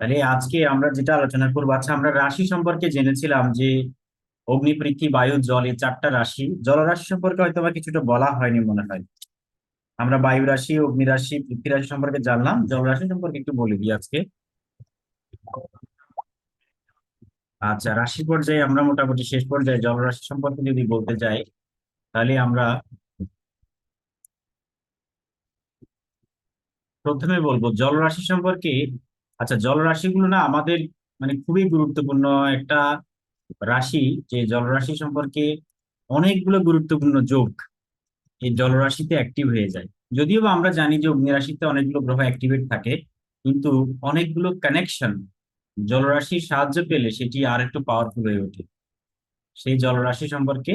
তাহলে আজকে আমরা যেটা আলোচনা করব আচ্ছা আমরা রাশি সম্পর্কে জেনেছিলাম যে অগ্নি, পৃথিবী, বায়ু, জল এই চারটা রাশি। জলরাশি সম্পর্কে হয়তো বা কিছুটা বলা হয়নি মনে হয়। আমরা বায়ু রাশি, অগ্নি রাশি, পৃথ্বী রাশি সম্পর্কে জানলাম। জলরাশি সম্পর্কে একটু বলে দিই আজকে। আচ্ছা রাশি পর্যায়ে আমরা মোটামুটি শেষ পর্যায়ে জলরাশি সম্পর্কে যদি বলতে যাই, তাহলে আমরা প্রথমে বলব, জলরাশি সম্পর্কে আচ্ছা জলরাশিগুলো না আমাদের মানে খুবই গুরুত্বপূর্ণ একটা রাশি যে জলরাশি সম্পর্কে অনেকগুলো গুরুত্বপূর্ণ যোগ এই জলরাশিতে অ্যাক্টিভ হয়ে যায়। যদিও বা আমরা জানি যে অগ্নি রাশিতে অনেকগুলো গ্রহ অ্যাক্টিভেট থাকে, কিন্তু অনেকগুলো কানেকশন জলরাশির সাহায্য পেলে সেটি আর একটু পাওয়ারফুল হয়ে ওঠে। সেই জলরাশি সম্পর্কে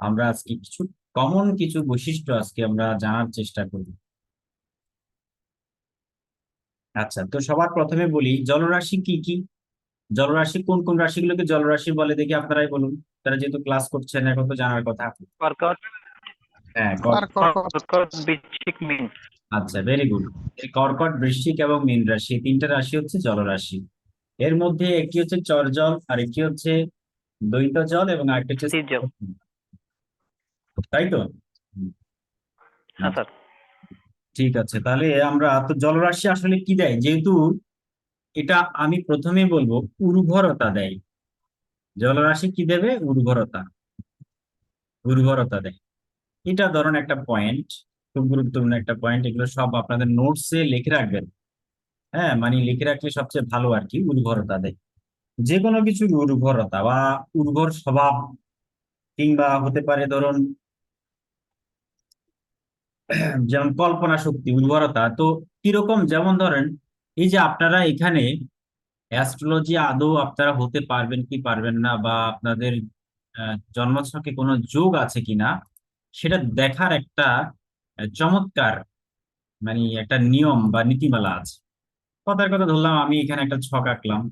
আমরা আজকে কিছু কমন কিছু বৈশিষ্ট্য আজকে আমরা জানার চেষ্টা করব। আচ্ছা তো সবার প্রথমে বলি জলরাশি কি কি? জলরাশি কোন কোন রাশিগুলোকে জলরাশি বলে দেখি আপনারাই বলুন। তারা যেহেতু ক্লাস করছেন এখন তো জানার কথা। কর্কট। হ্যাঁ কর- কর্কট। বৃশ্চিক মিন। আচ্ছা ভেরি গুড কর্কট বৃশ্চিক এবং মীন রাশি এই তিনটা রাশি হচ্ছে জলরাশি। এর মধ্যে একটি হচ্ছে চর জল আর একটি হচ্ছে দ্বৈত জল এবং আরেকটি হচ্ছে তাই তো? হ্যাঁ স্যার ঠিক আছে, তাহলে আমরা, তো জলরাশি আসলে কি দেয়? যেহেতু এটা আমি প্রথমে বলব, উর্বরতা দেয়। জলরাশি কি দেবে? উর্বরতা। উর্বরতা দেয়। এটা ধরুন একটা পয়েন্ট খুব গুরুত্বপূর্ণ একটা পয়েন্ট এগুলো সব আপনাদের নোটসে লিখে রাখবেন। হ্যাঁ মানে লিখে রাখলে সবচেয়ে ভালো আর কি, উর্বরতা দেয়। যে কোনো কিছুর উর্বরতা বা উর্বর স্বভাব, কিংবা হতে পারে ধরুন যেমন কল্পনা শক্তি, উর্বরতা, তো কীরকম যেমন ধরেন, এই যে আপনারা এখানে অ্যাস্ট্রোলজি আদৌ আপনারা হতে পারবেন কি পারবেন না বা আপনাদের জন্মছকে কোনো যোগ আছে কিনা, সেটা দেখার একটা চমৎকার মানে একটা নিয়ম বা নীতিমালা আছে। কথার কথা ধরলাম, আমি এখানে একটা ছক আঁকলাম।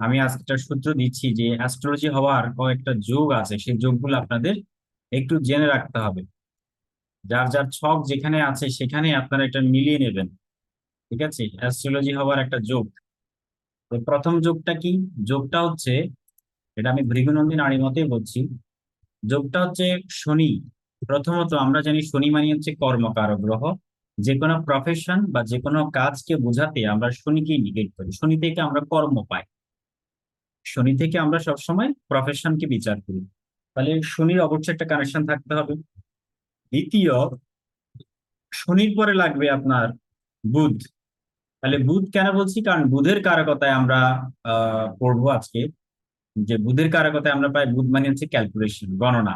আমি আজকে একটা সূত্র দিচ্ছি যে অ্যাস্ট্রোলজি হওয়ার কয়েকটা যোগ আছে, সেই যোগগুলো আপনাদের একটু জেনে রাখতে হবে। যার যার ছক যেখানে আছে সেখানে আপনারা এটা মিলিয়ে নেবেন। ঠিক আছে? অ্যাস্ট্রোলজি হওয়ার একটা যোগ। তো প্রথম যোগটা কি? যোগটা হচ্ছে, এটা আমি ভৃগুনন্দী নারী বলছি, যোগটা হচ্ছে শনি। প্রথমত আমরা জানি শনি মানে হচ্ছে কর্মকারক গ্রহ। যে কোনো প্রফেশন বা যে কোনো কাজকে বোঝাতে আমরা শনিকে ইন্ডিকেট করি। শনি থেকে আমরা কর্ম পাই। শনি থেকে আমরা সবসময় প্রফেশনকে বিচার করি। তাহলে শনির অবশ্যই একটা কানেকশন থাকতে হবে। দ্বিতীয়, শনির পরে লাগবে আপনার বুধ। তাহলে বুধ কেন বলছি? কারণ বুধের কারকতায় আমরা পড়ব আজকে। যে বুধের কারকতায় আমরা পাই, বুধ মানে হচ্ছে ক্যালকুলেশন গণনা।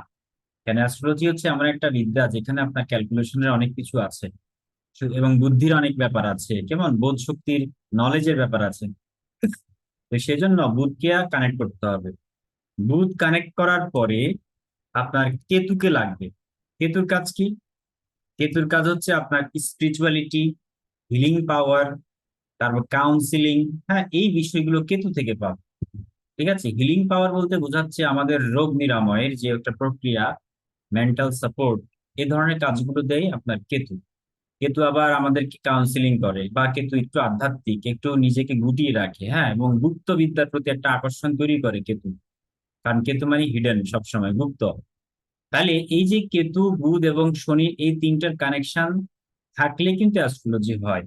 কেন? অ্যাস্ট্রোলজি হচ্ছে এমন একটা বিদ্যা, যেখানে আপনার ক্যালকুলেশনের অনেক কিছু আছে। এবং বুদ্ধির অনেক ব্যাপার আছে। কেমন? বোধ শক্তির নলেজের ব্যাপার আছে। তো সেজন্য বুধকে কানেক্ট করতে হবে। বুধ কানেক্ট করার পরে আপনার কেতুকে লাগবে। কেতুর কাজ কি? কেতুর কাজ হচ্ছে আপনার স্পিরিচুয়ালিটি হিলিং পাওয়ার তারপর কাউন্সিলিং হ্যাঁ এই বিষয়গুলো কেতু থেকে পাবে। ঠিক আছে? হিলিং পাওয়ার বলতে বোঝাচ্ছে আমাদের রোগ নিরাময়ের যে একটা প্রক্রিয়া মেন্টাল সাপোর্ট এ ধরনের কাজগুলো দেয় আপনার কেতু। কেতু আবার আমাদেরকে কাউন্সিলিং করে, বা কেতু একটু আধ্যাত্মিক, একটু নিজেকে গুটিয়ে রাখে হ্যাঁ এবং গুপ্ত বিদ্যার প্রতি একটা আকর্ষণ তৈরি করে কেতু। কারণ কেতু মানে হিডেন সবসময়, গুপ্ত। তাহলে এই যে কেতু, বুধ এবং শনি এই তিনটার কানেকশন থাকলে কিন্তু অ্যাস্ট্রোলজি হয়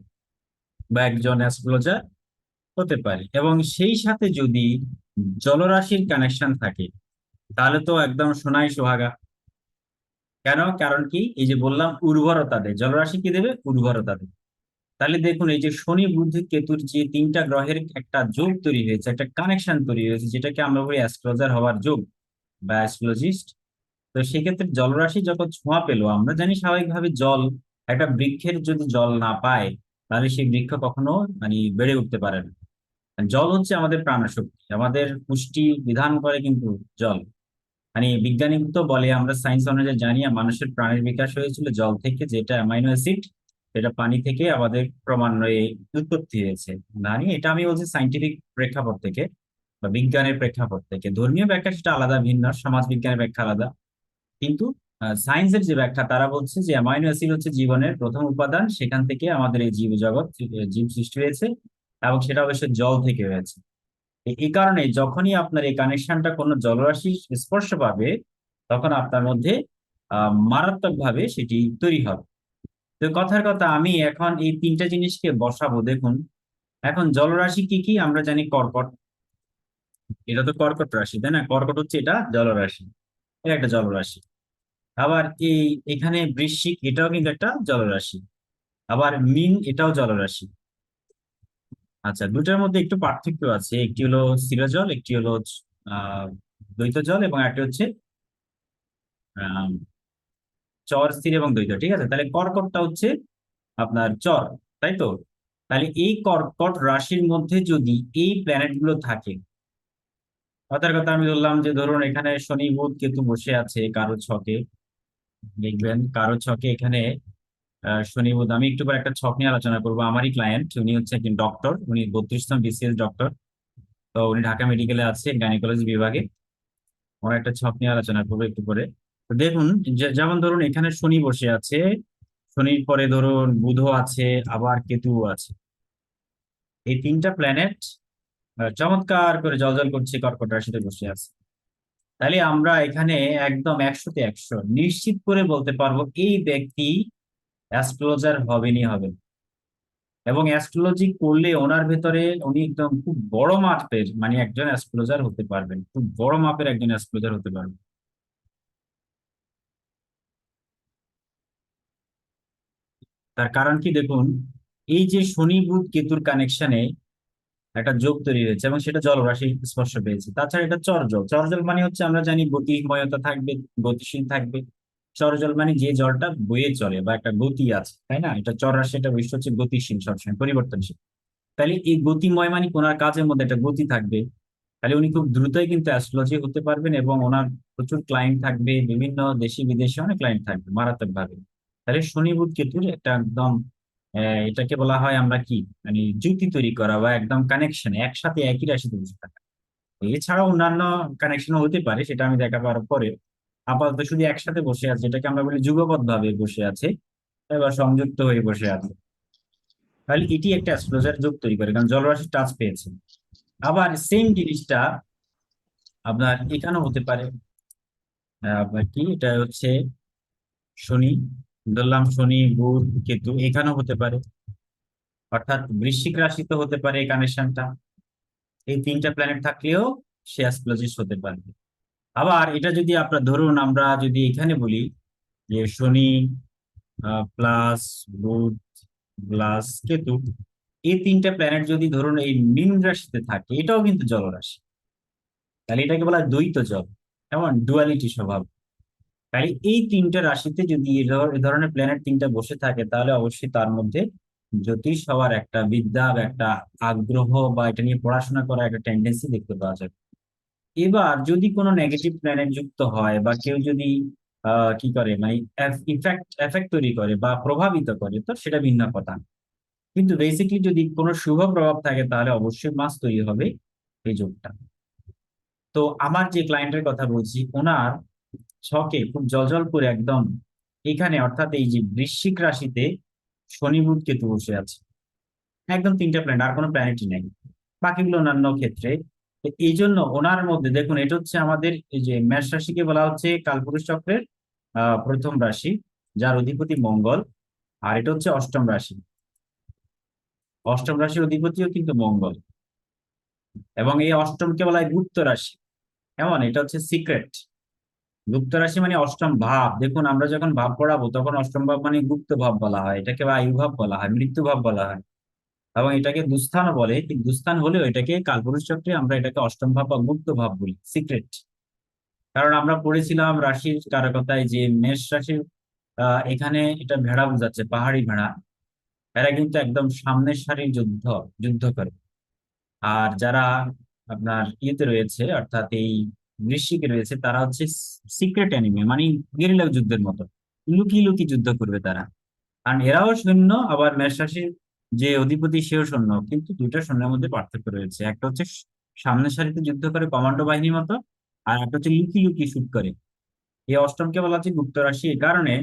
বা একজন অ্যাস্ট্রোলজার হতে পারে। এবং সেই সাথে যদি জলরাশির কানেকশন থাকে, তাহলে তো একদম সোনাই সোহাগা। কেন? কারণ কি? এই যে বললাম উর্বরতা দেয়। জলরাশি কি দেবে? উর্বরতা দেবে তাহলে দেখুন, এই যে শনি, বুধ, কেতুর যে তিনটা গ্রহের একটা যোগ তৈরি হয়েছে, একটা কানেকশন তৈরি হয়েছে, যেটাকে আমরা বলি অ্যাস্ট্রোলজার হওয়ার যোগ বা অ্যাস্ট্রোলজিস্ট তো সেক্ষেত্রে জলরাশি যখন ছোঁয়া পেল, আমরা জানি স্বাভাবিকভাবে জল, একটা বৃক্ষের যদি জল না পায়, তাহলে সেই বৃক্ষ কখনো মানে বেড়ে উঠতে পারে না। জল হচ্ছে আমাদের প্রাণশক্তি, আমাদের পুষ্টি বিধান করে কিন্তু জল। মানে বিজ্ঞানী তো বলে, আমরা সায়েন্স অনুযায়ী জানি মানুষের প্রাণের বিকাশ হয়েছিল জল থেকে, যেটা অ্যামাইনো অ্যাসিড সেটা পানি থেকে আমাদের ক্রমান্বয়ে উৎপত্তি হয়েছে। জানি এটা আমি বলছি সাইন্টিফিক প্রেক্ষাপট থেকে বা বিজ্ঞানের প্রেক্ষাপট থেকে। ধর্মীয় ব্যাখ্যা সেটা আলাদা, ভিন্ন, সমাজ বিজ্ঞানের ব্যাখ্যা আলাদা। কিন্তু সায়েন্সের যে ব্যাখ্যা, তারা বলছে যে অ্যামাইনো অ্যাসিড হচ্ছে জীবনের প্রথম উপাদান, সেখান থেকে আমাদের এই জীব জগৎ জীব সৃষ্টি হয়েছে এবং সেটা অবশ্যই জল থেকে হয়েছে। এই কারণে যখনই আপনার এই কানেকশনটা কোনো জলরাশি স্পর্শ পাবে, তখন আপনার মধ্যে আহ মারাত্মক ভাবে সেটি তৈরি হবে। তো কথার কথা, আমি এখন এই তিনটা জিনিসকে বসাবো। দেখুন, এখন জলরাশি কি কি? আমরা জানি কর্কট। এটা তো কর্কট রাশি, তাই না? কর্কট হচ্ছে এটা জলরাশি। এটা একটা জলরাশি। আবার এই এখানে বৃশ্চিক, এটাও কিন্তু একটা জলরাশি। আবার মিন, এটাও জলরাশি। আচ্ছা দুটার মধ্যে একটু পার্থক্য আছে। একটি হলো স্থির জল একটি হলো দ্বৈত জল এবং একটি হচ্ছে চর, স্থির এবং দ্বৈত, ঠিক আছে? তাহলে কর্কটটা হচ্ছে আপনার চর, তাই তো? তাহলে এই কর্কট রাশির মধ্যে যদি এই প্ল্যানেটগুলো থাকে, কথার কথা আমি বললাম যে ধরুন এখানে শনি, বুধ, কেতু বসে আছে কারও ছকে দেখবেন কারও ছকে এখানে শনি বুধ, আমি একটু পরে একটা ছক নিয়ে আলোচনা করব। আমারই ক্লায়েন্ট উনি হচ্ছে একজন ডক্টর উনি বত্রিশতম বিসিএস ডক্টর তো উনি ঢাকা মেডিকেলে আছে গাইনোকোলজি বিভাগে। ওনার একটা ছক নিয়ে আলোচনা করব একটু পরে। তো দেখুন যেমন ধরুন, এখানে শনি বসে আছে, শনির পরে ধরুন বুধও আছে, আবার কেতুও আছে। এই তিনটা প্ল্যানেট চমৎকার করে জলজল করছে, কর্কট রাশিতে বসে আছে। তাহলে আমরা এখানে একদম একশোতে একশো। নিশ্চিত করে বলতে পারব এই ব্যক্তি অ্যাস্ট্রোলজার হবেনই হবেন। এবং অ্যাস্ট্রোলজি করলে ওনার ভেতরে উনি একদম খুব বড় মাপের মানে একজন অ্যাস্ট্রোলজার হতে পারবেন। খুব বড় মাপের একজন অ্যাস্ট্রোলজার হতে পারবেন। তার কারণ কি দেখুন, এই যে শনি বুধ কেতুর কানেকশনে একটা যোগ তৈরি হয়েছে এবং সেটা জলরাশি স্পর্শ পেয়েছে। তাছাড়া এটা চরজল। চরজল মানে হচ্ছে আমরা জানি গতিময়তা থাকবে, গতিশীল থাকবে। চরজল মানে যে জলটা বয়ে চলে বা একটা গতি আছে, তাই না? এটা চররাশি, এটা বৈশিষ্ট্য হচ্ছে গতিশীল সবসময়, পরিবর্তনশীল। তাহলে এই গতিময় মানে ওনার কাজের মধ্যে একটা গতি থাকবে। তাহলে উনি খুব দ্রুতই কিন্তু অ্যাস্ট্রোলজি হতে পারবেন এবং ওনার প্রচুর ক্লায়েন্ট থাকবে, বিভিন্ন দেশি বিদেশে অনেক ক্লায়েন্ট থাকবে মারাত্মক ভাবে তাহলে শনি বুধ কেতুর একটা একদম এটাকে বলা হয় আমরা কি? মানে যুক্তি তৈরি করা বা একদম কানেকশন একসাথে একই রাশিতে বসে থাকা। এছাড়াও অন্যান্য কানেকশনও হতে পারে, সেটা আমি দেখাবার পরে। আপাতত শুধু একসাথে বসে আছে, এটাকে আমরা বলি যুগপৎ ভাবে বসে আছে এবার সংযুক্ত হয়ে বসে আছে। তাহলে এটি একটা অ্যাস্ট্রোলজার যোগ তৈরি করে, কারণ জলরাশি টাচ পেয়েছে। আবার সেম জিনিসটা আপনার এখানেও হতে পারে। আপনার কি? এটা হচ্ছে শনি। ধরলাম শনি, বুধ, কেতু এখানেও হতে পারে। অর্থাৎ বৃশ্চিক রাশিতে হতে পারে এই কানেকশনটা এই তিনটা প্ল্যানেট থাকলেও সে অ্যাস্ট্রোলজিস্ট হতে পারবে। আবার এটা যদি আপনার ধরুন আমরা যদি এখানে বলি যে শনি প্লাস বুধ প্লাস কেতু, এই তিনটা প্ল্যানেট যদি ধরুন এই মীন রাশিতে থাকে, এটাও কিন্তু জলরাশি। তাহলে এটাকে বলা হয় দ্বৈত জল। কেমন? ডুয়ালিটি স্বভাব। তাহলে এই তিনটা রাশিতে যদি এই ধর- এই ধরনের প্ল্যানেট তিনটা বসে থাকে, তাহলে অবশ্যই তার মধ্যে জ্যোতিষ হওয়ার একটা বিদ্যা বা একটা আগ্রহ বা এটা নিয়ে পড়াশোনা করার একটা টেন্ডেন্সি দেখতে পাওয়া যায়। এবার যদি কোনো নেগেটিভ প্ল্যানেট যুক্ত হয় বা কেউ যদি কি করে মানে ইফেক্ট এফেক্ট তৈরি করে বা প্রভাবিত করে, তো সেটা ভিন্ন কথা। কিন্তু বেসিকলি যদি কোনো শুভ প্রভাব থাকে, তাহলে অবশ্যই মাস তৈরি হবে এই যোগটা। তো আমার যে ক্লায়েন্টের কথা বলছি, ওনার ছকে খুব জলজল করে একদম এখানে অর্থাৎ এই যে বৃশ্চিক রাশিতে শনি বুধ কেতু বসে আছে। একদম তিনটা প্ল্যানেট আর কোনো প্ল্যানেটই নেই। বাকিগুলো অন্যান্য ক্ষেত্রে। এই জন্য ওনার মধ্যে দেখুন, এটা হচ্ছে আমাদের এই যে মেষ রাশিকে বলা হচ্ছে কালপুরুষ চক্রের প্রথম রাশি, যার অধিপতি মঙ্গল, আর এটা হচ্ছে অষ্টম রাশি। অষ্টম রাশির অধিপতিও কিন্তু মঙ্গল। এবং এই অষ্টমকে বলা হয় গুপ্ত রাশি। এমন এটা হচ্ছে সিক্রেট গুপ্ত রাশি মানে অষ্টম ভাব। দেখুন, আমরা যখন ভাব পড়াবো, তখন অষ্টম ভাব মানে গুপ্ত ভাব বলা হয়। এটাকে আয়ু ভাব বলা হয়, মৃত্যু ভাব বলা হয়। এবং এটাকে দুস্থানও বলে। কিন্তু দুস্থান হলেও এটাকে কালপুরুষ চক্রে আমরা এটাকে অষ্টম ভাব বা গুপ্ত ভাব বলি, সিক্রেট। কারণ আমরা পড়েছিলাম রাশির কারকতায় যে মেষ রাশির এখানে এটা ভেড়া বোঝাচ্ছে, পাহাড়ি ভেড়া। এরা কিন্তু একদম সামনের সারির যুদ্ধ যুদ্ধ করে। আর যারা আপনার ইয়েতে রয়েছে, অর্থাৎ এই বৃশ্চিকে রয়েছে, তারা হচ্ছে সিক্রেট অ্যানিমে মানে গেরিলা যুদ্ধের মতো। লুকিয়ে লুকিয়ে যুদ্ধ করবে তারা। কারণ এরাও সৈন্য, আবার মেষ রাশির যে অধিপতি, সেও সৈন্য। কিন্তু দুইটা সৈন্যের মধ্যে পার্থক্য রয়েছে। একটা হচ্ছে সামনের সারিতে যুদ্ধ করে কমান্ডো বাহিনীর মতো, আর একটা হচ্ছে লুকিয়ে লুকিয়ে শুট করে। এই অষ্টমকে বলা হচ্ছে গুপ্ত রাশি। এই কারণে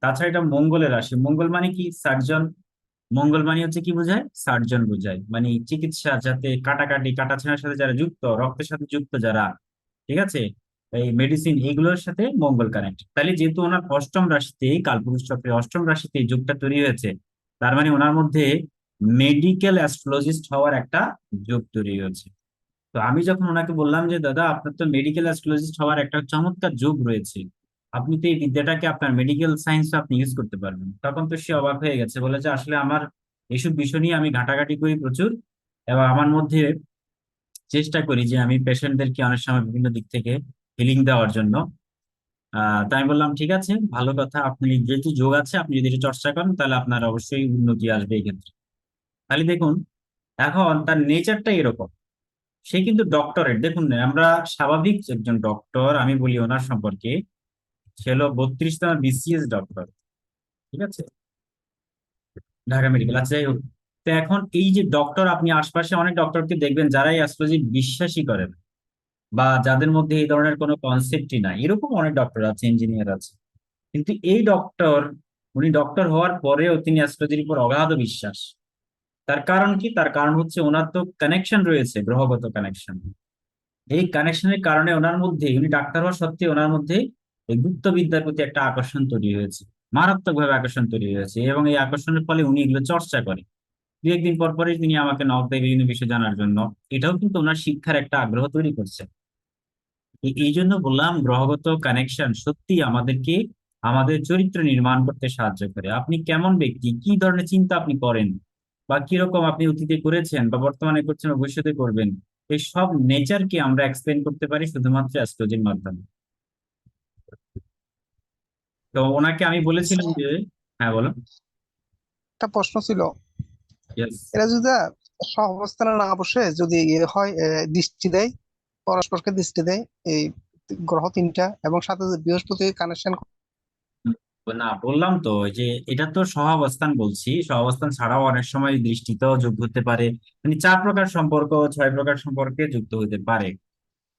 তাছাড়া এটা মঙ্গলের রাশি। মঙ্গল মানে কি? সার্জন। মঙ্গল মানে হচ্ছে কি বোঝায়? সার্জন বোঝায়। মানে চিকিৎসা যাতে কাটাকাটি, কাটাছেঁড়ার সাথে যারা যুক্ত, রক্তের সাথে যুক্ত যারা ঠিক আছে? এই মেডিসিন এগুলোর সাথে মঙ্গল কানেক্ট তাহলে যেহেতু ওনার অষ্টম রাশিতে কালপুরুষ চক্রের অষ্টম রাশিতে যোগটা তৈরি হয়েছে, তার মানে ওনার মধ্যে মেডিকেল অ্যাস্ট্রোলজিস্ট হওয়ার একটা যোগ তৈরি হয়েছে। তো আমি যখন ওনাকে বললাম যে, দাদা, আপনার তো মেডিকেল অ্যাস্ট্রোলজিস্ট হওয়ার একটা চমৎকার যোগ রয়েছে। আপনি তো এই বিদ্যাটাকে আপনার মেডিকেল সায়েন্স আপনি ইউজ করতে পারবেন। তখন তো সে অবাক হয়ে গেছে, বলে যে, আসলে আমার এইসব বিষয় নিয়ে আমি ঘাটাঘাটি করি প্রচুর এবং আমার মধ্যে চেষ্টা করি যে আমি পেশেন্টদেরকে অনেক সময় বিভিন্ন দিক থেকে হিলিং দেওয়ার জন্য। তাই আমি বললাম, ঠিক আছে, ভালো কথা। আপনি যেহেতু যোগ আছে, আপনি যদি এটা চর্চা করেন, তাহলে আপনার অবশ্যই উন্নতি আসবে এই ক্ষেত্রে। তাহলে দেখুন, এখন তার নেচারটা এরকম। সে কিন্তু ডক্টরেট দেখুন, আমরা স্বাভাবিক একজন ডক্টর আমি বলি ওনার সম্পর্কে, সে হলো বত্রিশতম বিসিএস ডক্টর ঠিক আছে? ঢাকা মেডিকেল আচ্ছা যাই হোক। তো এখন এই যে ডক্টর আপনি আশপাশে অনেক ডক্টরকে দেখবেন যারা এই অ্যাস্ট্রোলজি বিশ্বাসই করেন বা যাদের মধ্যে এই ধরনের কোনো কনসেপ্টই নাই। এরকম অনেক ডক্টর আছে ইঞ্জিনিয়ার আছে। কিন্তু এই ডক্টর উনি ডক্টর হওয়ার পরেও তিনি অ্যাস্ট্রোলজির উপর অগাধ বিশ্বাস। তার কারণ কি? তার কারণ হচ্ছে ওনার তো কানেকশন রয়েছে, গ্রহগত কানেকশন এই কানেকশনের কারণে ওনার মধ্যে, উনি ডাক্তার হওয়া সত্ত্বেও ওনার মধ্যে এই গুপ্তবিদ্যার প্রতি একটা আকর্ষণ তৈরি হয়েছে। মারাত্মকভাবে আকর্ষণ তৈরি হয়েছে এবং এই আকর্ষণের ফলে উনি এগুলো চর্চা করে। দু একদিন পর পরই তিনি আমাকে নক দেয় বিভিন্ন বিষয় জানার জন্য। এটাও কিন্তু ওনার শিক্ষার একটা আগ্রহ তৈরি করছে। এই- জন্য বললাম, গ্রহগত কানেকশন সত্যি আমাদেরকে আমাদের চরিত্র নির্মাণ করতে সাহায্য করে। আপনি কেমন ব্যক্তি? কি ধরনের চিন্তা আপনি করেন? বা কীরকম আপনি অতীতে করেছেন বা বর্তমানে করছেন বা ভবিষ্যতে করবেন? এই সব নেচারকে আমরা এক্সপ্লেন করতে পারি শুধুমাত্র অ্যাস্ট্রোলজির মাধ্যমে। তো ওনাকে আমি বলেছিলাম যে হ্যাঁ বলো একটা প্রশ্ন ছিল। এরা যদি সহাবস্থানে না বসে যদি হয় দৃষ্টি দেয় পরস্পরকে দৃষ্টি দেয় এই গ্রহ তিনটা এবং সাথে বৃহস্পতি কানেকশন না বললাম তো যে এটা তো সহাবস্থান বলছি। সহাবস্থান ছাড়াও অনেক সময় দৃষ্টিতেও যোগ হতে পারে। মানে চার প্রকার সম্পর্ক ছয় প্রকার সম্পর্কে যুক্ত হতে পারে।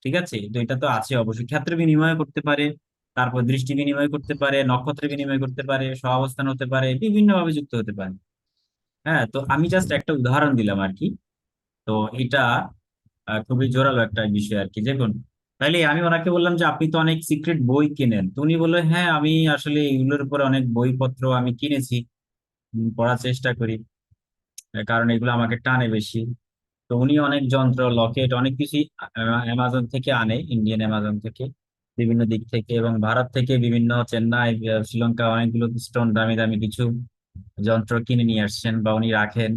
ঠিক আছে? তো এটা তো আছে অবশ্যই। ক্ষেত্র বিনিময় করতে পারে তারপর দৃষ্টি বিনিময় করতে পারে নক্ষত্র বিনিময় করতে পারে সহাবস্থান হতে পারে বিভিন্ন ভাবে যুক্ত হতে পারে। হ্যাঁ তো আমি জাস্ট একটা উদাহরণ দিলাম আর কি। তো এটা খুবই জোরালো একটা বিষয় আর কি। দেখুন, তাইলে আমি ওনাকে বললাম যে, আপনি তো অনেক সিক্রেট বই কেনেন। তো উনি বলল হ্যাঁ আমি আসলে এগুলোর উপরে অনেক বইপত্র আমি কিনেছি। পড়ার চেষ্টা করি। কারণ এগুলো আমাকে টানে বেশি। তো উনি অনেক যন্ত্র, লকেট, অনেক কিছুই অ্যামাজন থেকে আনে, ইন্ডিয়ান অ্যামাজন থেকে, বিভিন্ন দিক থেকে এবং ভারত থেকে বিভিন্ন, চেন্নাই শ্রীলঙ্কা, অনেকগুলো স্টোন দামি দামি কিছু যন্ত্র কিনে নিয়ে আসছেন বা উনি রাখেন।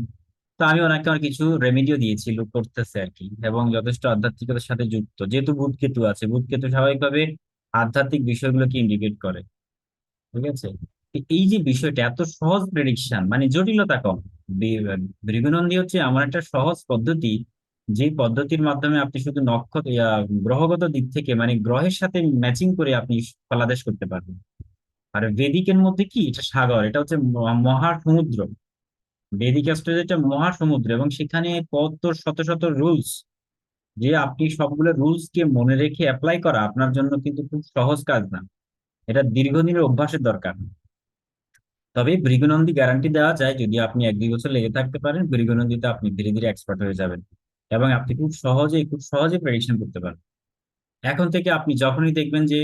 তো আমি ওনাকে আমার কিছু রেমেডিও দিয়েছি লোক করতেছে আর কি এবং যথেষ্ট আধ্যাত্মিকতার সাথে যুক্ত। যেহেতু বুধ কেতু আছে বুধ কেতু স্বাভাবিকভাবে আধ্যাত্মিক বিষয়গুলোকে ইন্ডিকেট করে? ঠিক আছে? এই যে বিষয়টা এত সহজ প্রেডিকশন মানে জটিলতা কম। ভৃগুনন্দী হচ্ছে এমন একটা সহজ পদ্ধতি, যে পদ্ধতির মাধ্যমে আপনি শুধু নক্ষত্র গ্রহগত দিক থেকে মানে গ্রহের সাথে ম্যাচিং করে আপনি ফলাদেশ করতে পারবেন। আর বেদিকের মধ্যে কি? এটা সাগর, এটা হচ্ছে মহাসমুদ্র। বেদিক অ্যাস্ট্রোলজি একটা মহাসমুদ্র এবং সেখানে কত শত শত রুলস। যে আপনি সবগুলো রুলস কে মনে রেখে অ্যাপ্লাই করা আপনার জন্য কিন্তু খুব সহজ কাজ না। এটা দীর্ঘদিনের অভ্যাসের দরকার। তবে ভৃগুনন্দী গ্যারান্টি দেওয়া যায়, যদি আপনি এক দুই বছর লেগে থাকতে পারেন ভৃগুনন্দীতে আপনি ধীরে ধীরে এক্সপার্ট হয়ে যাবেন এবং আপনি খুব সহজেই, খুব সহজে প্রেডিকশন করতে পারেন এখন থেকে আপনি যখনই দেখবেন যে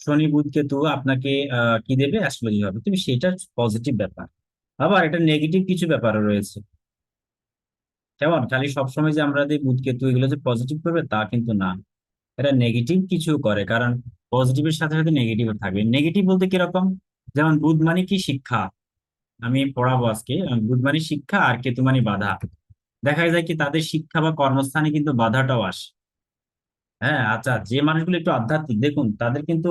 শনি বুধ কেতু আপনাকে কি দেবে? অ্যাস্ট্রোলজি হবে। তুমি সেটা পজিটিভ ব্যাপার। আবার এটা নেগেটিভ কিছু ব্যাপারও রয়েছে। কেমন? খালি সবসময় যে আমরা বুধ কেতু এগুলো যে পজিটিভ করবে, তা কিন্তু না। এটা নেগেটিভ কিছু করে, কারণ পজিটিভের সাথে সাথে নেগেটিভ থাকবে। নেগেটিভ বলতে কীরকম? যেমন বুধ মানে কি? শিক্ষা। আমি পড়াবো আজকে। বুধ মানে শিক্ষা, আর কেতু মানে বাধা। দেখা যায় কি তাদের শিক্ষা বা কর্মস্থানে কিন্তু বাধাটাও আসে। হ্যাঁ আচ্ছা যে মানুষগুলো একটু আধ্যাত্মিক দেখুন তাদের কিন্তু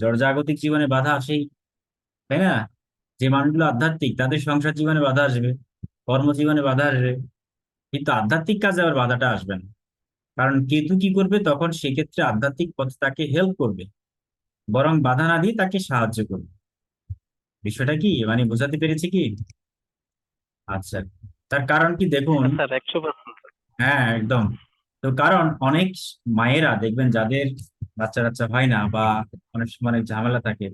জড়জাগতিক জীবনে বাধা আসেই তাই না? যে মানুষগুলো আধ্যাত্মিক তাদের সংসার জীবনে বাধা আসবে কর্মজীবনে বাধা আসবে কিন্তু আধ্যাত্মিক কাজে আবার বাধাটা আসবে না। কারণ কেতু কি করবে? তখন সেক্ষেত্রে আধ্যাত্মিক পথে তাকে হেল্প করবে বরং বাধা না দিয়ে তাকে সাহায্য করবে। বিষয়টা কি? মানে বোঝাতে পেরেছি কি? আচ্ছা তার কারণ কি? দেখুন পার্সেন্ট হ্যাঁ একদম। তো কারণ অনেক মায়েরা দেখবেন যাদের বাচ্চা কাচ্চা হয় না বা অনেক সময় অনেক ঝামেলা থাকে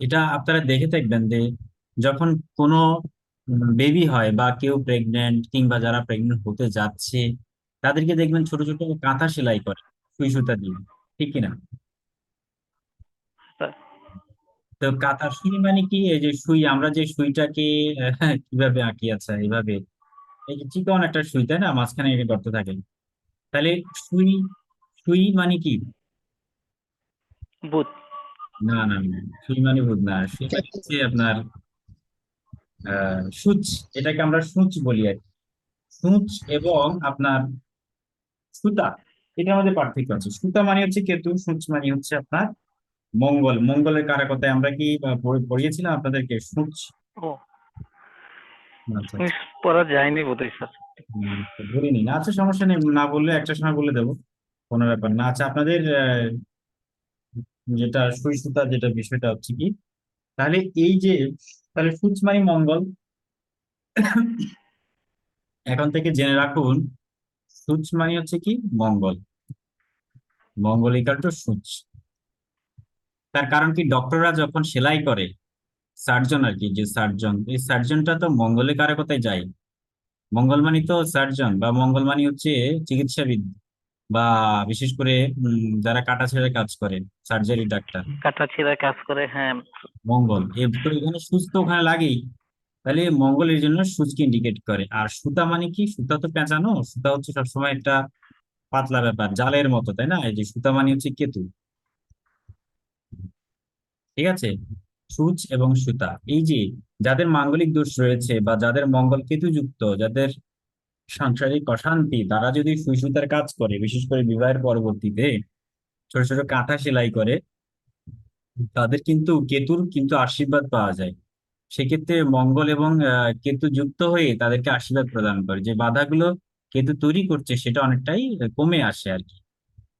এটা আপনারা দেখে থাকবেন যে যখন কোনো বেবি হয় বা কেউ প্রেগনেন্ট কিংবা যারা প্রেগনেন্ট হতে যাচ্ছে তাদেরকে দেখবেন ছোট ছোট কাঁথা সেলাই করে সুই সুতা দিয়ে ঠিক কিনা? স্যার তো কাঁথা সুই মানে কি? এই যে সুই আমরা যে সুইটাকে আহ, কীভাবে আঁকি? আচ্ছা এইভাবে। চিকন একটা সুই তাই না? মাঝখানে গর্ত থাকে। তাহলে সুই সুই মানে কি? বুথ না না না সুই মানে ভূত না। সুই মানে হচ্ছে আপনার সূচ এটাকে আমরা সূচ বলি আর কি। সূচ এবং আপনার সুতা এটার মধ্যে পার্থক্য আছে। সুতা মানে হচ্ছে কেতু সূচ মানে হচ্ছে আপনার মঙ্গল। মঙ্গলের কারকতায় আমরা কি পড়িয়েছিলাম আপনাদেরকে? সূচ। পড়া যায়নি বোধহয় স্যার। ধরিনি। না আচ্ছা সমস্যা নেই। না বললে একটা সময় বলে দেবো। কোনো ব্যাপার না। আচ্ছা আপনাদের যেটা সুই সুতা যেটা বিষয়টা হচ্ছে কি তাহলে এই যে তাহলে সূচ মানে মঙ্গল এখন থেকে জেনে রাখুন সূচ মানে হচ্ছে কি? মঙ্গল। মঙ্গল ইকাল টু সূচ তার কারণ কি? ডক্টররা যখন সেলাই করে সার্জন আর কি যে সার্জন। এই সার্জনটা তো মঙ্গলের কারকতায় যায়? মঙ্গল মানে তো সার্জন বা মঙ্গল মানে হচ্ছে চিকিৎসাবিদ বা বিশেষ করে যারা কাটা ছেড়ে কাজ করে সার্জারি ডাক্তার। কাটা ছিঁড়া কাজ করে হ্যাঁ। মঙ্গল। এ তো এখানে তো ওখানে লাগেই। তাহলে মঙ্গলের জন্য সূচকে ইন্ডিকেট করে। আর সুতা মানে কি? সুতা তো পেঁচানো। সুতা হচ্ছে সবসময় একটা পাতলা ব্যাপার জালের মতো তাই না? এই যে সুতা মানে হচ্ছে কেতু। ঠিক আছে? সূচ এবং সুতা। এই যে, যাদের মাঙ্গলিক দোষ রয়েছে বা যাদের মঙ্গল কেতু যুক্ত যাদের সাংসারিক অশান্তি, তারা যদি সুই সুতার কাজ করে, বিশেষ করে বিবাহের পরবর্তীতে, ছোট ছোট কাঁথা সেলাই করে, তাদের কিন্তু কেতুর কিন্তু আশীর্বাদ পাওয়া যায়। সেক্ষেত্রে মঙ্গল এবং কেতু যুক্ত হয়ে তাদেরকে আশীর্বাদ প্রদান করে। যে বাধাগুলো কেতু তৈরি করছে, সেটা অনেকটাই কমে আসে আর কি।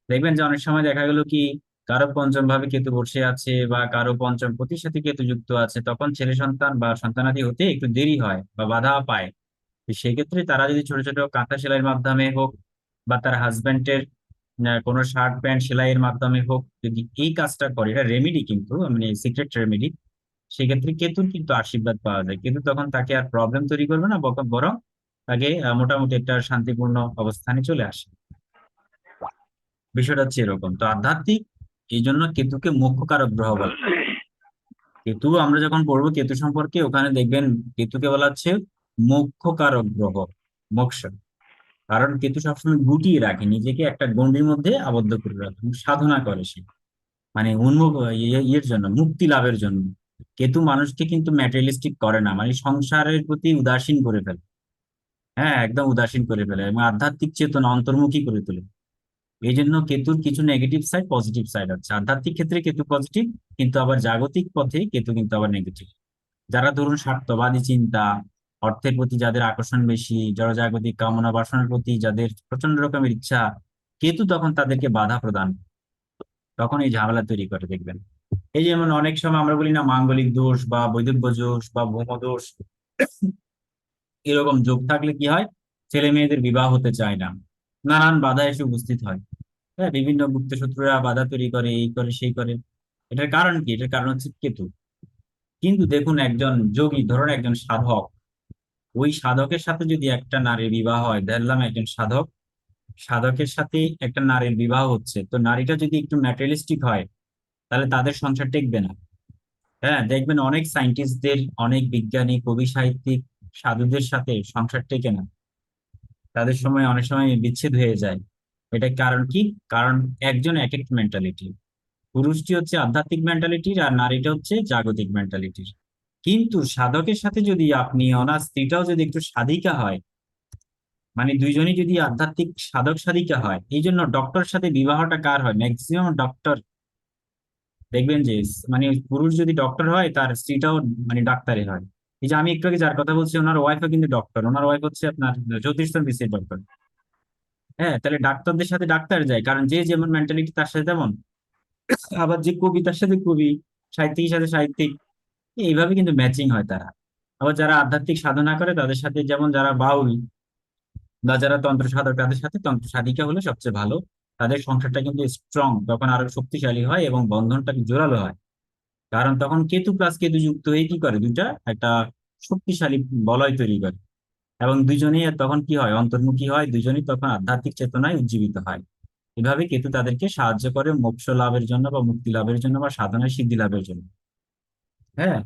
দেখবেন যে অনেক সময় দেখা গেল কি কারও পঞ্চম ভাবে কেতু বসে আছে বা কারও পঞ্চম পতির সাথে কেতু যুক্ত আছে, তখন ছেলে সন্তান বা সন্তানাদি হতে একটু দেরি হয় বা বাধা পায়। সেক্ষেত্রে তারা যদি ছোট ছোট কাঁথা সেলাইয়ের মাধ্যমে হোক বা তার হাজবেন্ডের কোনো শার্ট, প্যান্ট সেলাইয়ের মাধ্যমে হোক যদি এই কাজটা করে, এটা রেমেডি কিন্তু মানে সিক্রেট রেমেডি সেক্ষেত্রে কেতুর কিন্তু আশীর্বাদ পাওয়া যায়। কিন্তু তখন তাকে আর প্রবলেম তৈরি করবে না বরং তাকে মোটামুটি একটা শান্তিপূর্ণ অবস্থানে চলে আসে। বিষয়টা হচ্ছে এরকম। তো আধ্যাত্মিক এই জন্য কেতুকে মুখ্য কারক গ্রহ বলে। কেতু, আমরা যখন পড়ব কেতু সম্পর্কে, ওখানে দেখবেন কেতুকে বলা হচ্ছে মুখ্য কারক গ্রহ, মোক্ষ। কারণ কেতু সবসময় গুটিয়ে রাখে, নিজেকে একটা গণ্ডির মধ্যে আবদ্ধ করে রাখে সাধনা করে সে। মানে উন্মুখ ইয়ে- ইয়ের জন্য, মুক্তি লাভের জন্য। কেতু মানুষকে কিন্তু ম্যাটেরিয়ালিস্টিক করে না মানে সংসারের প্রতি উদাসীন করে ফেলে। হ্যাঁ একদম উদাসীন করে ফেলে এবং আধ্যাত্মিক চেতনা অন্তর্মুখী করে তোলে। এই জন্য কেতুর কিছু নেগেটিভ সাইড পজিটিভ সাইড আছে। আধ্যাত্মিক ক্ষেত্রে কেতু পজিটিভ কিন্তু আবার জাগতিক পথে কেতু কিন্তু আবার নেগেটিভ যারা ধরুন স্বার্থবাদী চিন্তা, অর্থের প্রতি যাদের আকর্ষণ বেশি, জড়জাগতিক কামনা বাসনার প্রতি যাদের প্রচণ্ড রকমের ইচ্ছা, কেতু তখন তাদেরকে বাধা প্রদান তখন এই ঝামেলা তৈরি করে, দেখবেন। এই যেমন অনেক সময় আমরা বলি না, মাঙ্গলিক দোষ বা বৈদব্য দোষ বা ভৌম দোষ, এরকম যোগ থাকলে কি হয়? ছেলে মেয়েদের বিবাহ হতে চায় না। নানান বাধা এসে উপস্থিত হয়। হ্যাঁ বিভিন্ন গুপ্ত শত্রুরা বাধা তৈরি করে, এই করে, সেই করে। এটার কারণ কি? এটার কারণ হচ্ছে কেতু। কিন্তু দেখুন, একজন যোগী, ধরুন একজন সাধক, ওই সাধকের সাথে যদি একটা নারীর বিবাহ হয়, ধরলাম একজন সাধক, সাধকের সাথে একটা নারীর বিবাহ হচ্ছে, তো নারীটা যদি একটু ম্যাটেরিয়ালিস্টিক হয়, তাহলে তাদের সংসার টেকবে না। হ্যাঁ দেখবেন অনেক সায়েন্টিস্টদের অনেক বিজ্ঞানী, কবি সাহিত্যিক, সাধুদের সাথে সংসার টেকে না। তাদের সময় অনেক সময় বিচ্ছেদ হয়ে যায়। এটা কারণ কি? কারণ একজন এক এক মেন্টালিটি পুরুষটি হচ্ছে আধ্যাত্মিক মেন্টালিটির আর নারীটা হচ্ছে জাগতিক মেন্টালিটির কিন্তু সাধকের সাথে যদি আপনি ওনার স্ত্রীটাও যদি একটু সাধিকা হয় মানে দুইজনই যদি আধ্যাত্মিক সাধক সাধিকা হয়, এই জন্য ডক্টর সাথে বিবাহটা কার হয়? ম্যাক্সিমাম ডক্টর দেখবেন যে মানে পুরুষ যদি ডক্টর হয়, তার স্ত্রীটাও মানে ডাক্তারই হয়। এই যে আমি একটু আগে যার কথা বলছি, ওনার ওয়াইফও কিন্তু ডক্টর ওনার ওয়াইফ হচ্ছে আপনার জ্যোতিষ ডক্টর হ্যাঁ তাহলে ডাক্তারদের সাথে ডাক্তার যায়। কারণ যে যেমন মেন্টালিটি তার সাথে তেমন। আবার যে কবি তার সাথে কবি, সাহিত্যিকের সাথে সাহিত্যিক, এইভাবে কিন্তু ম্যাচিং হয় তারা। আবার যারা আধ্যাত্মিক সাধনা করে, তাদের সাথে যেমন যারা বাউল বা যারা তন্ত্র সাধক, তাদের সাথে তন্ত্র সাধিকা হলে সবচেয়ে ভালো। তাদের সংসারটা কিন্তু স্ট্রং তখন আরও শক্তিশালী হয় এবং বন্ধনটা জোরালো হয়। কারণ তখন কেতু প্লাস কেতু যুক্ত হয়ে কি করে? দুইটা একটা শক্তিশালী বলয় তৈরি করে। এবং দুজনেই তখন কি হয়? অন্তর্মুখী হয়। দুজনেই তখন আধ্যাত্মিক চেতনায় উজ্জীবিত হয়। এভাবে কেতু তাদেরকে সাহায্য করে মোক্ষ লাভের জন্য বা মুক্তি লাভের জন্য বা সাধনায় সিদ্ধি লাভের জন্য। হ্যাঁ?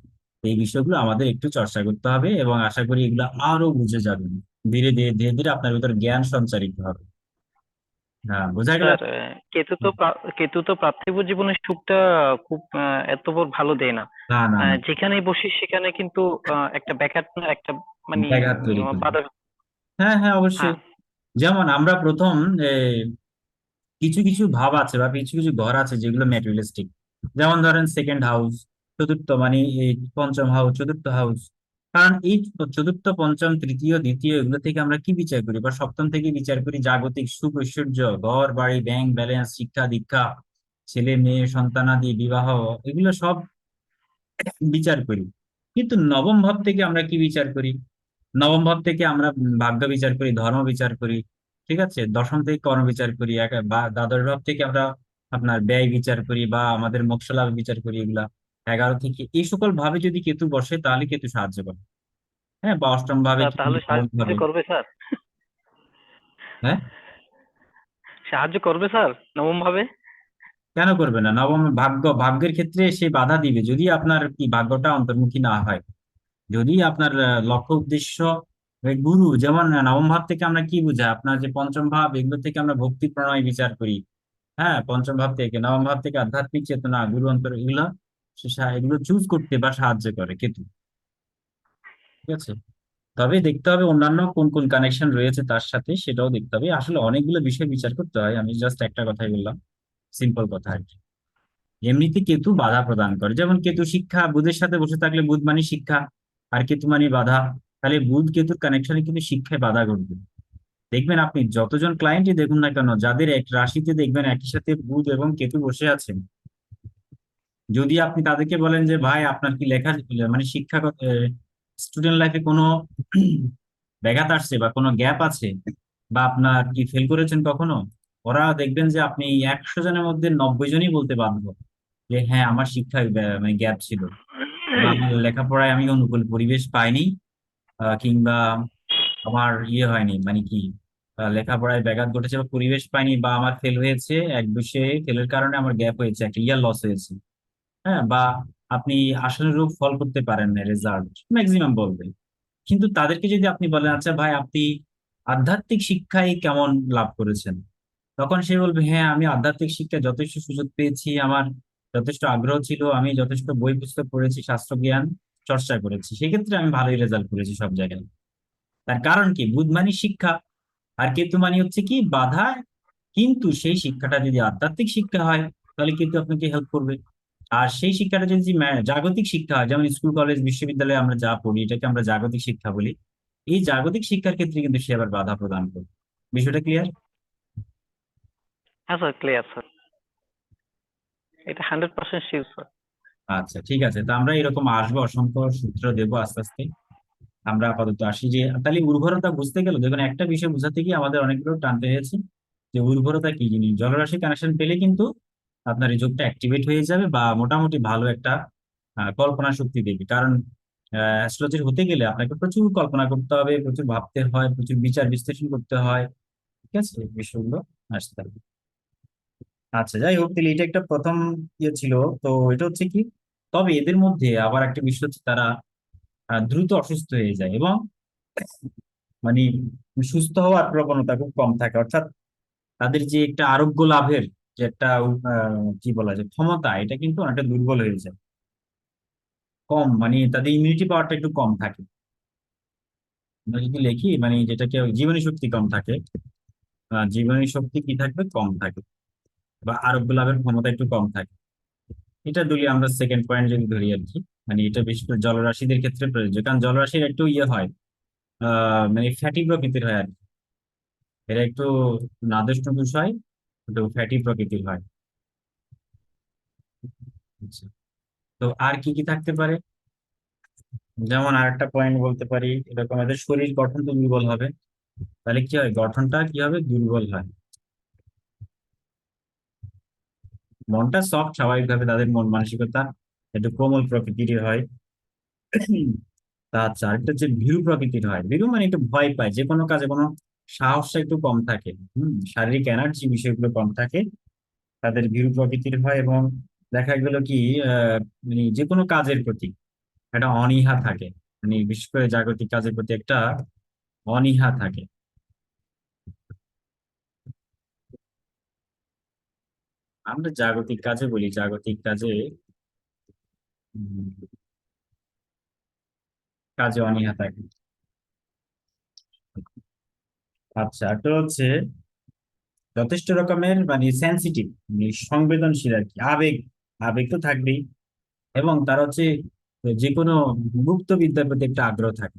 এই বিষয়গুলো আমাদের একটু চর্চা করতে হবে এবং আশা করি এগুলো আরও বুঝে যাবেন। ধীরে ধীরে ধীরে ধীরে আপনার ভিতর জ্ঞান সঞ্চারিত হবে। হ্যাঁ বোঝা গেল? কেতু তো কেতু তো পার্থিব জীবনের সুখটা খুব এত বড় ভালো দেয় না। না না আহ, না যেখানেই বসি সেখানে কিন্তু একটা ব্যাঘাত একটা মানে ব্যাঘাত তৈরি করে। বাধা হ্যাঁ হ্যাঁ অবশ্যই। হ্যাঁ। যেমন আমরা প্রথম কিছু কিছু ভাব আছে বা কিছু কিছু ঘর আছে যেগুলো ম্যাটেরিয়ালিস্টিক যেমন ধরেন সেকেন্ড হাউস চতুর্থ মানে এই পঞ্চম হাউস চতুর্থ হাউস কারণ এই চতুর্থ পঞ্চম তৃতীয় দ্বিতীয় এগুলো থেকে আমরা কি বিচার করি? বা সপ্তম থেকে বিচার করি জাগতিক সুখ ঐশ্বর্য ঘর বাড়ি ব্যাংক ব্যালেন্স শিক্ষা দীক্ষা ছেলে মেয়ে সন্তানাদি বিবাহ এগুলো সব বিচার করি। কিন্তু নবম ভাব থেকে আমরা কি বিচার করি? নবম ভাব থেকে আমরা ভাগ্য বিচার করি ধর্ম বিচার করি ঠিক আছে? দশম থেকে কর্ম বিচার করি বা দ্বাদশ ভাব থেকে আমরা আপনার ব্যয় বিচার করি বা আমাদের মোক্ষ লাভ বিচার করি এগুলা। এগারো থেকে এই সকল ভাবে যদি কেতু বসে তাহলে কেতু সাহায্য করে। হ্যাঁ? বা অষ্টম ভাবে তাহলে সাহায্য করবে স্যার। হ্যাঁ? সাহায্য করবে স্যার নবম ভাবে? কেন করবে না? নবম ভাগ্য ভাগ্যের ক্ষেত্রে সে বাধা দিবে। যদি আপনার কি ভাগ্যটা অন্তর্মুখী না হয় যদি আপনার লক্ষ্য উদ্দেশ্য গুরু, যেমন নবম ভাব থেকে আমরা কি বুঝাই? আপনার যে পঞ্চম ভাব, এগুলো থেকে আমরা ভক্তি প্রণয় বিচার করি। হ্যাঁ পঞ্চম ভাব থেকে, নবম ভাব থেকে আধ্যাত্মিক চেতনা, গুরু অন্তর, এগুলো এগুলো চুজ করতে বা সাহায্য করে কেতু। ঠিক আছে? তবে দেখতে হবে অন্যান্য কোন কোন কানেকশন রয়েছে তার সাথে, সেটাও দেখতে হবে। আসলে অনেকগুলো বিষয় বিচার করতে হয়, আমি জাস্ট একটা কথাই বললাম। সিম্পল কথা আর কি। এমনিতে কেতু বাধা প্রদান করে। যেমন, কেতু শিক্ষা, বুধের সাথে বসে থাকলে বুধ মানে শিক্ষা। আর কেতু মানে বাধা? তাহলে বুধ কেতুর কানেকশনে কিন্তু শিক্ষায় বাধা ঘটবে। দেখবেন আপনি যতজন ক্লায়েন্টই দেখুন না কেন, যাদের এক রাশিতে দেখবেন একই সাথে বুধ এবং কেতু বসে আছেন। যদি আপনি তাদেরকে বলেন যে, ভাই, আপনার কি লেখার মানে শিক্ষা স্টুডেন্ট লাইফে কোনো ব্যাঘাত আসছে বা কোনো গ্যাপ আছে? বা আপনার কি ফেল করেছেন কখনো? ওরা দেখবেন যে আপনি একশো জনের মধ্যে নব্বই জনই বলতে বাধ্য যে হ্যাঁ আমার শিক্ষায় মানে গ্যাপ ছিল। আমার লেখাপড়ায় আমি অনুকূল পরিবেশ পাইনি কিংবা আমার ইয়ে হয়নি মানে কি লেখাপড়ায় ব্যাঘাত ঘটেছে বা পরিবেশ পাইনি বা আমার ফেল হয়েছে, এক বিষয়ে ফেলের কারণে আমার গ্যাপ হয়েছে, একটা ইয়ার লস হয়েছে হ্যাঁ বা আপনি আশানুরূপ ফল করতে পারেন না রেজাল্ট ম্যাক্সিমাম বলবে, কিন্তু তাদেরকে যদি আপনি বলেন আচ্ছা ভাই, আপনি আধ্যাত্মিক শিক্ষায় কেমন লাভ করেছেন? তখন সে বলবে হ্যাঁ আমি আধ্যাত্মিক শিক্ষায় যথেষ্ট সুযোগ পেয়েছি, আমার যথেষ্ট আগ্রহ ছিল, আমি যথেষ্ট বই পুস্তক পড়েছি, শাস্ত্র জ্ঞান চর্চা করেছি, সেক্ষেত্রে আমি ভালোই রেজাল্ট করেছি সব জায়গায়। তার কারণ কি? বুধ মানে শিক্ষা, আর কেতু মানে হচ্ছে কি? বাধা, কিন্তু সেই শিক্ষাটা যদি আধ্যাত্মিক শিক্ষা হয়, তাহলে কিন্তু আপনাকে হেল্প করবে। আর সেই শিক্ষাটা যদি জাগতিক শিক্ষা হয়, যেমন স্কুল কলেজ বিশ্ববিদ্যালয়ে আমরা যা পড়ি, এটাকে আমরা জাগতিক শিক্ষা বলি, এই জাগতিক শিক্ষার ক্ষেত্রে কিন্তু সে আবার বাধা প্রদান করবে। বিষয়টা ক্লিয়ার হ্যাঁ স্যার ক্লিয়ার স্যার এটা হান্ড্রেড পার্সেন্ট শিওর আচ্ছা ঠিক আছে। তো আমরা এরকম আসব, অসংখ্য সূত্র দেবো আস্তে আস্তে। আমরা আপাতত আসি যে, তাহলে উর্বরতা বুঝতে গেলে? দেখুন, একটা বিষয় বোঝাতে গিয়ে আমাদের অনেকগুলো টানতে হয়েছে যে, উর্বরতা কি জিনিস? জলরাশি কানেকশন পেলে কিন্তু আপনার এই যোগটা অ্যাক্টিভেট হয়ে যাবে বা মোটামুটি ভালো একটা কল্পনা শক্তি দেবে। কারণ অ্যাস্ট্রোলজার হতে গেলে আপনাকে প্রচুর কল্পনা করতে হবে, প্রচুর ভাবতে হয়, প্রচুর বিচার বিশ্লেষণ করতে হয়। ঠিক আছে? বিষয়গুলো আসতে হবে আচ্ছা যাই হোক তাহলে এটা একটা প্রথম ইয়ে ছিল। তো এটা হচ্ছে কি তবে এদের মধ্যে আবার একটা বিষয় হচ্ছে তারা দ্রুত অসুস্থ হয়ে যায় এবং মানে সুস্থ হওয়ার প্রবণতা খুব কম থাকে। অর্থাৎ তাদের যে একটা আরোগ্য লাভের যে একটা কি বলা যায় ক্ষমতা এটা কিন্তু অনেকটা দুর্বল হয়ে যায়। কম মানে তাদের ইমিউনিটি পাওয়ারটা একটু কম থাকে। আমরা যদি লিখি মানে যেটাকে জীবনী শক্তি কম থাকে আহ, জীবনী শক্তি কি থাকবে? কম থাকে। বা আরোগ্য লাভের ক্ষমতা একটু কম থাকে। এটা ধরি আমরা সেকেন্ড পয়েন্ট যদি ধরি আর কি মানে এটা বিশেষ করে জলরাশিদের ক্ষেত্রে প্রযোজ্য, কারণ জলরাশির একটু ইয়ে হয় মানে ফ্যাটি প্রকৃতির হয় আর কি। এরা একটু নুদুস হয়, একটু ফ্যাটি প্রকৃতির হয়। আচ্ছা তো আর কি কি থাকতে পারে? যেমন আরেকটা পয়েন্ট বলতে পারি, এরকম এদের শরীর গঠন তো দুর্বল হবে। তাহলে কি হয়? গঠনটা কি হবে? দুর্বল হয়। মনটা সফট স্বাভাবিকভাবে তাদের মন মানসিকতা একটু কোমল প্রকৃতির হয়। আচ্ছা আরেকটা হচ্ছে ভীরু প্রকৃতির হয়, ভীরু মানে একটু ভয় পায়, যে কোনো কাজে কোনো সাহসটা একটু কম থাকে, হম, শারীরিক এনার্জি বিষয়গুলো কম থাকে, তাদের ভীরু প্রকৃতির হয় এবং দেখা গেল কি মানে যে কোনো কাজের প্রতি একটা অনীহা থাকে মানে বিশেষ করে জাগতিক কাজের প্রতি একটা অনীহা থাকে। আমরা জাগতিক কাজে বলি, জাগতিক কাজে কাজে অনীহা থাকে। আচ্ছা তো হচ্ছে যথেষ্ট রকমের মানে সেন্সিটিভ মানে সংবেদনশীল আর কি, আবেগ আবেগ তো থাকবেই। এবং তার হচ্ছে যে কোনো গুপ্ত বিদ্যার প্রতি একটা আগ্রহ থাকে।